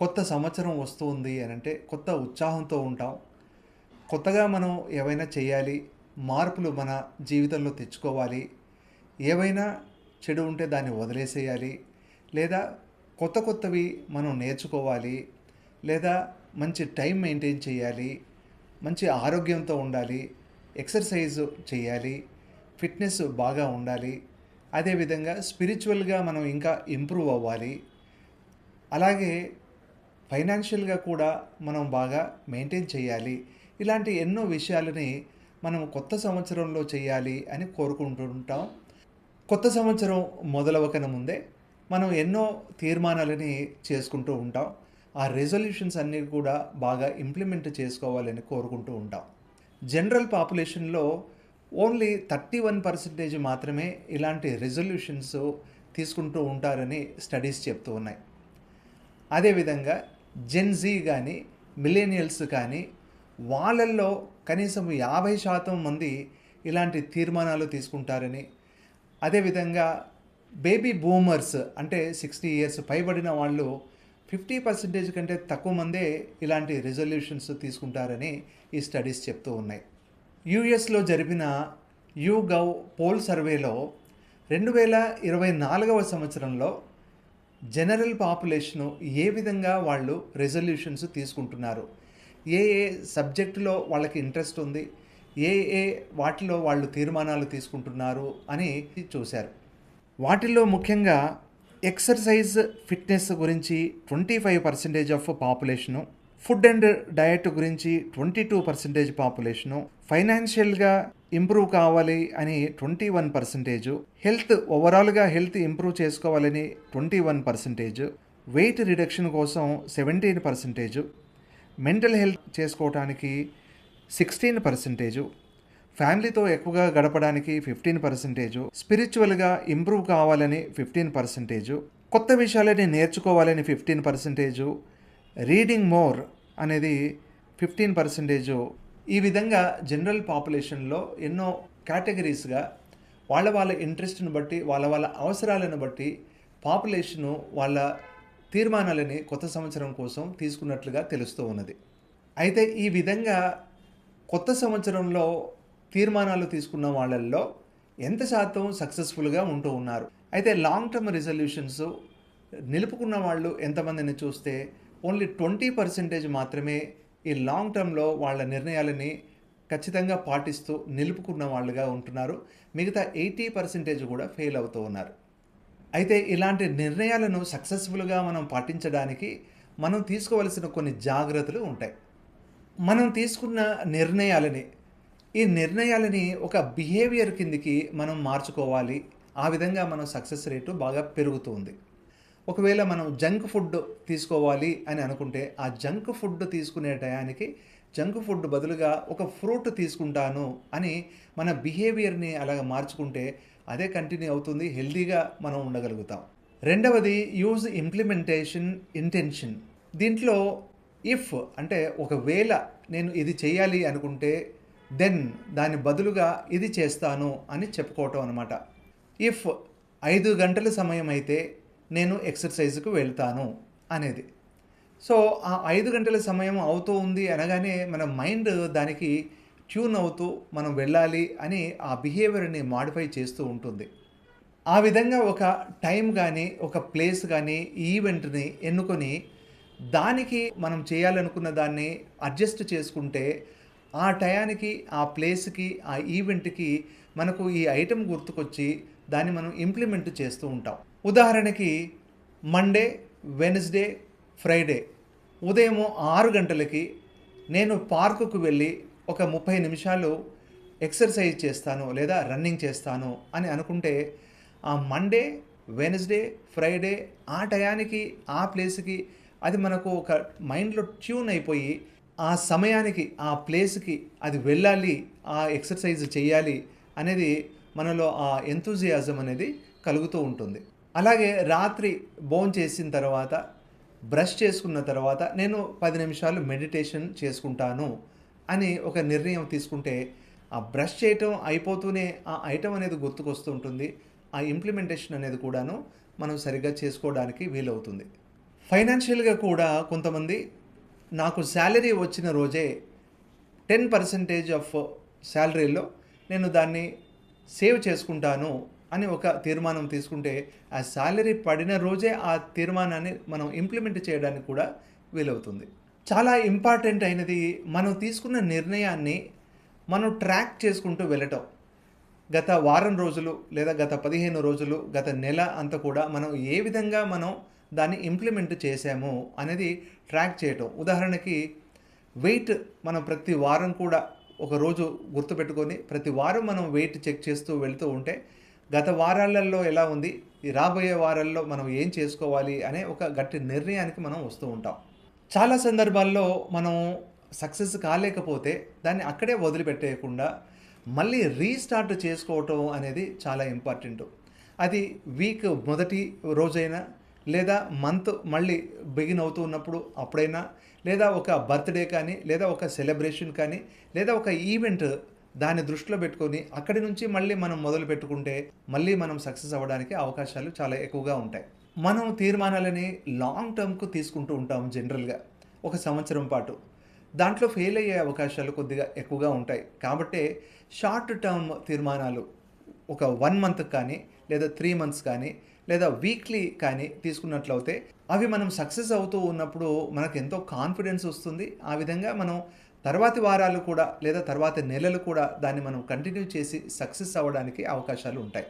కొత్త సంవత్సరం వస్తుంది అని అంటే కొత్త ఉత్సాహంతో ఉంటాం. కొత్తగా మనం ఏవైనా చేయాలి మార్పులు మన జీవితంలో తెచ్చుకోవాలి ఏవైనా చెడు ఉంటే దాన్ని వదిలేసేయాలి లేదా కొత్త కొత్తవి మనం నేర్చుకోవాలి లేదా మంచి టైం మెయింటైన్ చేయాలి మంచి ఆరోగ్యంతో ఉండాలి ఎక్సర్సైజ్ చేయాలి ఫిట్నెస్ బాగా ఉండాలి అదేవిధంగా స్పిరిచువల్గా మనం ఇంకా ఇంప్రూవ్ అవ్వాలి. అలాగే ఫైనాన్షియల్గా కూడా మనం బాగా మెయింటైన్ చేయాలి. ఇలాంటి ఎన్నో విషయాలని మనం కొత్త సంవత్సరంలో చేయాలి అని కోరుకుంటూ ఉంటాం కొత్త సంవత్సరం మొదలవకన ముందే మనం ఎన్నో తీర్మానాలని చేసుకుంటూ ఉంటాం. ఆ రెజల్యూషన్స్ అన్నీ కూడా బాగా ఇంప్లిమెంట్ చేసుకోవాలని కోరుకుంటూ ఉంటాం. జనరల్ పాపులేషన్లో ఓన్లీ థర్టీ వన్ పర్సెంటేజ్ మాత్రమే ఇలాంటి రెజల్యూషన్స్ తీసుకుంటూ ఉంటారని స్టడీస్ చెప్తూ ఉన్నాయి. అదేవిధంగా జెన్జీ కానీ మిలేనియల్స్ కానీ వాళ్ళల్లో కనీసం యాభై శాతం మంది ఇలాంటి తీర్మానాలు తీసుకుంటారని. అదేవిధంగా బేబీ బూమర్స్ అంటే సిక్స్టీ ఇయర్స్ పైబడిన వాళ్ళు ఫిఫ్టీ పర్సెంటేజ్ కంటే తక్కువ మందే ఇలాంటి రిజల్యూషన్స్ తీసుకుంటారని ఈ స్టడీస్ చెప్తూ ఉన్నాయి. యుఎస్లో జరిపిన యూగవ్ పోల్ సర్వేలో రెండు వేల ఇరవై నాలుగవ సంవత్సరంలో జనరల్ పాపులేషను ఏ విధంగా వాళ్ళు రెజల్యూషన్స్ తీసుకుంటున్నారు? ఏ ఏ సబ్జెక్టులో వాళ్ళకి ఇంట్రెస్ట్ ఉంది? ఏ ఏ వాటిలో వాళ్ళు తీర్మానాలు తీసుకుంటున్నారు అని చూశారు. వాటిల్లో ముఖ్యంగా ఎక్సర్సైజ్ ఫిట్నెస్ గురించి twenty five percentage of population food and diet గురించి ట్వంటీ టూ పర్సెంటేజ్ పాపులేషను ఫైనాన్షియల్గా ఇంప్రూవ్ కావాలి అని ట్వంటీ వన్ పర్సెంటేజ్ హెల్త్ ఓవరాల్గా హెల్త్ ఇంప్రూవ్ చేసుకోవాలని twenty one percentage weight reduction కోసం సెవెంటీన్ పర్సెంటేజ్ మెంటల్ హెల్త్ చేసుకోవటానికి సిక్స్టీన్ పర్సెంటేజ్ ఫ్యామిలీతో ఎక్కువగా గడపడానికి ఫిఫ్టీన్ పర్సెంటేజ్ స్పిరిచువల్గా ఇంప్రూవ్ కావాలని ఫిఫ్టీన్ పర్సెంటేజ్ కొత్త విషయాలని నేర్చుకోవాలని ఫిఫ్టీన్ పర్సెంటేజు రీడింగ్ మోర్ అనేది ఫిఫ్టీన్ పర్సెంటేజ్. ఈ విధంగా జనరల్ పాపులేషన్లో ఎన్నో కేటగిరీస్గా వాళ్ళ వాళ్ళ ఇంట్రెస్ట్ని బట్టి వాళ్ళ వాళ్ళ అవసరాలను బట్టి పాపులేషను వాళ్ళ తీర్మానాలని కొత్త సంవత్సరం కోసం తీసుకున్నట్లుగా తెలుస్తూ ఉన్నది. అయితే ఈ విధంగా కొత్త సంవత్సరంలో తీర్మానాలు తీసుకున్న వాళ్ళల్లో ఎంత శాతం సక్సెస్ఫుల్గా ఉంటూ ఉన్నారు? అయితే లాంగ్ టర్మ్ రిజల్యూషన్స్ నిలుపుకున్న వాళ్ళు ఎంతమందిని చూస్తే ఓన్లీ ట్వంటీ పర్సెంటేజ్ మాత్రమే ఈ లాంగ్ టర్మ్లో వాళ్ళ నిర్ణయాలని ఖచ్చితంగా పాటిస్తూ నిలుపుకున్న వాళ్ళుగా ఉంటున్నారు. మిగతా ఎయిటీ పర్సెంటేజ్ కూడా ఫెయిల్ అవుతూ ఉన్నారు. అయితే ఇలాంటి నిర్ణయాలను సక్సెస్ఫుల్గా మనం పాటించడానికి మనం తీసుకోవలసిన కొన్ని జాగ్రత్తలు ఉంటాయి. మనం తీసుకున్న నిర్ణయాలని ఈ నిర్ణయాలని ఒక బిహేవియర్ కిందికి మనం మార్చుకోవాలి. ఆ విధంగా మనం సక్సెస్ రేటు బాగా పెరుగుతుంది. ఒకవేళ మనం జంక్ ఫుడ్ తీసుకోవాలి అని అనుకుంటే ఆ జంక్ ఫుడ్ తీసుకునే టయానికి జంక్ ఫుడ్ బదులుగా ఒక ఫ్రూట్ తీసుకుంటాను అని మన బిహేవియర్ని అలాగ మార్చుకుంటే అదే కంటిన్యూ అవుతుంది హెల్తీగా మనం ఉండగలుగుతాం. రెండవది యూజ్ ఇంప్లిమెంటేషన్ ఇంటెన్షన్. దీంట్లో ఇఫ్ అంటే ఒకవేళ నేను ఇది చేయాలి అనుకుంటే దెన్ దాని బదులుగా ఇది చేస్తాను అని చెప్పుకోవటం అనమాట ఇఫ్ ఐదు గంటల సమయం అయితే నేను ఎక్సర్సైజ్కి వెళ్తాను అనేది. సో ఆ ఐదు గంటల సమయం అవుతూ ఉంది అనగానే మన మైండ్ దానికి ట్యూన్ అవుతూ మనం వెళ్ళాలి అని ఆ బిహేవియర్ని మాడిఫై చేస్తూ ఉంటుంది. ఆ విధంగా ఒక టైం కానీ ఒక ప్లేస్ కానీ ఈవెంట్ని ఎన్నుకొని దానికి మనం చేయాలనుకున్న దాన్ని అడ్జస్ట్ చేసుకుంటే ఆ టయానికి ఆ ప్లేస్కి ఆ ఈవెంట్కి మనకు ఈ ఐటెం గుర్తుకొచ్చి దాన్ని మనం ఇంప్లిమెంట్ చేస్తూ ఉంటాం. ఉదాహరణకి మండే వెన్స్డే ఫ్రైడే. ఉదయం ఆరు గంటలకి నేను పార్కుకు వెళ్ళి ఒక ముప్పై నిమిషాలు ఎక్సర్సైజ్ చేస్తాను లేదా రన్నింగ్ చేస్తాను అని అనుకుంటే ఆ మండే వెనస్డే ఫ్రైడే ఆ టయానికి ఆ ప్లేస్కి అది మనకు ఒక మైండ్లో ట్యూన్ అయిపోయి ఆ సమయానికి ఆ ప్లేస్కి అది వెళ్ళాలి ఆ ఎక్సర్సైజ్ చేయాలి అనేది మనలో ఆ ఎంతూజియాజం అనేది కలుగుతూ ఉంటుంది. అలాగే రాత్రి భోజనం చేసిన తర్వాత బ్రష్ చేసుకున్న తర్వాత నేను పది నిమిషాలు మెడిటేషన్ చేసుకుంటాను అని ఒక నిర్ణయం తీసుకుంటే ఆ బ్రష్ చేయటం అయిపోతూనే ఆ ఐటమ్ అనేది గుర్తుకొస్తూ ఉంటుంది ఆ ఇంప్లిమెంటేషన్ అనేది కూడాను మనం సరిగ్గా చేసుకోవడానికి వీలవుతుంది. ఫైనాన్షియల్గా కూడా కొంతమంది నాకు శాలరీ వచ్చిన రోజే టెన్ పర్సెంటేజ్ ఆఫ్ శాలరీలో నేను దాన్ని సేవ్ చేసుకుంటాను అని ఒక తీర్మానం తీసుకుంటే ఆ శాలరీ పడిన రోజే ఆ తీర్మానాన్ని మనం ఇంప్లిమెంట్ చేయడానికి కూడా వీలవుతుంది. చాలా ఇంపార్టెంట్ అయినది మనం తీసుకున్న నిర్ణయాన్ని మనం ట్రాక్ చేసుకుంటూ వెళ్ళటం. గత వారం రోజులు లేదా గత పదిహేను రోజులు గత నెల అంతా కూడా మనం ఏ విధంగా మనం దాన్ని ఇంప్లిమెంట్ చేసాము అనేది ట్రాక్ చేయటం. ఉదాహరణకి వెయిట్ మనం ప్రతి వారం కూడా ఒక రోజు గుర్తుపెట్టుకొని ప్రతి వారం మనం వెయిట్ చెక్ చేస్తూ వెళుతూ ఉంటే గత వారాలలో ఎలా ఉంది? ఈ రాబోయే వారాల్లో మనం ఏం చేసుకోవాలి అనే ఒక గట్టి నిర్ణయానికి మనం వస్తూ ఉంటాం. చాలా సందర్భాల్లో మనం సక్సెస్ కాలేకపోతే దాన్ని అక్కడే వదిలిపెట్టేయకుండా మళ్ళీ రీస్టార్ట్ చేసుకోవటం అనేది చాలా ఇంపార్టెంట్. అది వీక్ మొదటి రోజైనా లేదా మంత్ మళ్ళీ బిగిన్ అవుతూ ఉన్నప్పుడు అప్పుడైనా లేదా ఒక బర్త్డే కానీ లేదా ఒక సెలబ్రేషన్ కానీ లేదా ఒక ఈవెంట్ దాన్ని దృష్టిలో పెట్టుకొని అక్కడి నుంచి మళ్ళీ మనం మొదలు పెట్టుకుంటే మళ్ళీ మనం సక్సెస్ అవ్వడానికి అవకాశాలు చాలా ఎక్కువగా ఉంటాయి. మనం తీర్మానాలని లాంగ్ టర్మ్కు తీసుకుంటూ ఉంటాం జనరల్గా ఒక సంవత్సరం పాటు. దాంట్లో ఫెయిల్ అయ్యే అవకాశాలు కొద్దిగా ఎక్కువగా ఉంటాయి. కాబట్టి షార్ట్ టర్మ్ తీర్మానాలు ఒక వన్ మంత్ కానీ లేదా త్రీ మంత్స్ కానీ లేదా వీక్లీ కానీ తీసుకున్నట్లయితే అవి మనం సక్సెస్ అవుతూ ఉన్నప్పుడు మనకు ఎంతో కాన్ఫిడెన్స్ వస్తుంది. ఆ విధంగా మనం తర్వాతి వారాలు కూడా లేదా తర్వాతి నెలలు కూడా దాన్ని మనం కంటిన్యూ చేసి సక్సెస్ అవ్వడానికి అవకాశాలు ఉంటాయి.